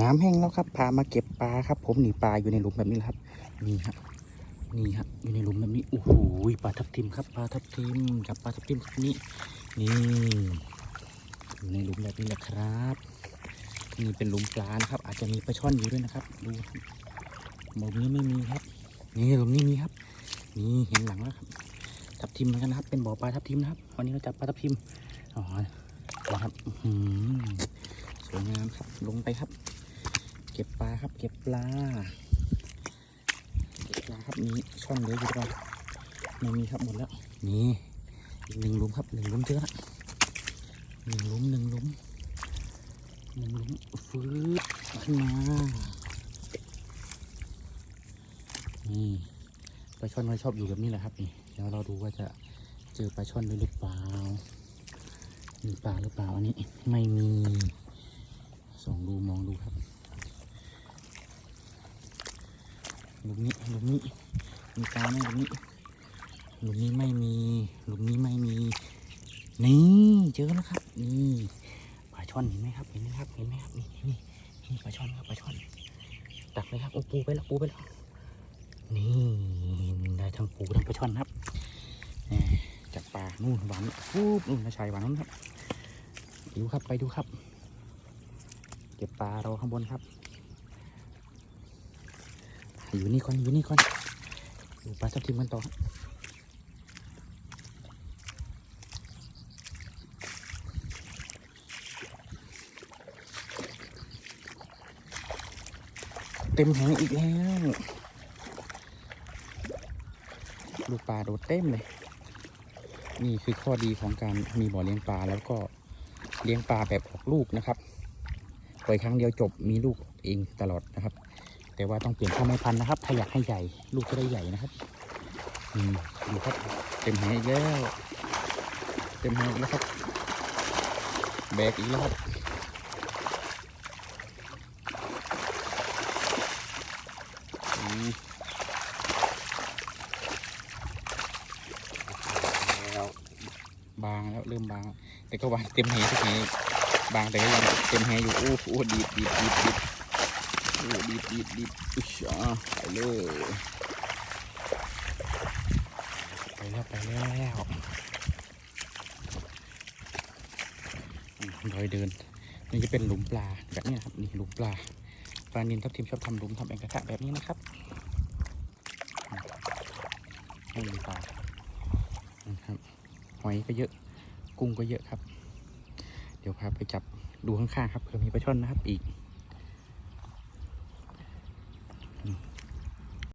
น้ำแห้งแล้วครับ พามาเก็บปลาครับ ผมหนีปลาอยู่ในหลุมแบบนี้ครับ นี่ฮะนี่ฮะอยู่ในหลุมแบบนี้โอ้โหปลาทับทิมครับปลาทับทิมจับปลาทับทิมครับนี่นี่อยู่ในหลุมแบบนี้แหละครับนี่เป็นหลุมปลานะครับ อาจจะมีปลาช่อนอยู่ด้วยนะครับดูครับหลุมนี้ไม่มีครับ นี่หลุมนี้มีครับ นี่เห็นหลังแล้วครับ ทับทิมเหมือนกันนะครับ เป็นบ่อปลาทับทิมนะครับวันนี้เราจับปลาทับทิมอ๋อนะครับสวยงามครับลงไปครับ เก็บปลาครับ เก็บปลา เก็บปลาครับมีช่อนเหลืออยู่หรือเปล่าไม่มีครับหมดแล้ว นี่อีกหนึ่งลุมครับหนึ่งลุมเจอละหนึ่งลุมหนึ่งลุมหนึ่งลุมฟืดขึ้นมา นี่ปลาช่อนมันชอบอยู่แบบนี้แหละครับนี่เดี๋ยวเราดูว่าจะเจอปลาช่อนด้วยหรือเปล่ามีปลาหรือเปล่าอันนี้ไม่มีสองดูมองดูครับ หลุมนี้หลุมนี้มีปลาไหมหลุมนี้หลุมนี้ไม่มีหลุมนี้ไม่มีนี่เจอแล้วครับ นี่ปลาช่อนเห็นไหมครับเห็นไหมครับเห็นไหมครับนี่นี่นี่ปลาช่อนครับปลาช่อนตักเลยครับโอ้ปูไปแล้วปูไปแล้วนี่ได้ทั้งปูทั้งปลาช่อนครับจากปลานู่นหวานปุ๊บนู่นนะชายหวานนู่นครับดูครับไปดูครับ เก็บปลาเราข้างบนครับ อยู่นี่ก่อนอยู่นี่ก่อนดูปลาทับทิมกันต่อเต็มแหงอีกแล้วดูปลาโดดเต็มเลย นี่คือข้อดีของการมีบ่อเลี้ยงปลาแล้วก็เลี้ยงปลาแบบออกลูกนะครับปล่อยครั้งเดียวจบมีลูกเองตลอดนะครับ แต่ว่าต้องเปลี่ยนพ่อแม่พันธุ์นะครับ ถ้าอยากให้ใหญ่ ลูกจะได้ใหญ่นะครับอืมดูครับ เต็มแหอีกแล้ว เต็มแหอีกแล้วครับ แบกอีกแล้วครับแล้วบางแล้วเริ่มบาง แต่ก็วางเต็มแหทุกแหบางแต่ก็ยังเต็มแหอยู่โอ้โหดีดดีดดีด ดีดดีดดีดอุยอะไปเลยไปแล้วไปแล้วอืมรอยเดิน นี่จะเป็นหลุมปลาแบบนี้นะครับนี่หลุมปลาปลานินทับทิมชอบทำหลุมทำแองกระทะแบบนี้นะครับนี่มีปลานะครับหอยก็เยอะกุ้งก็เยอะครับ เดี๋ยวพาไปจับดูข้างๆครับเผื่อมีปลาช่อนนะครับอีก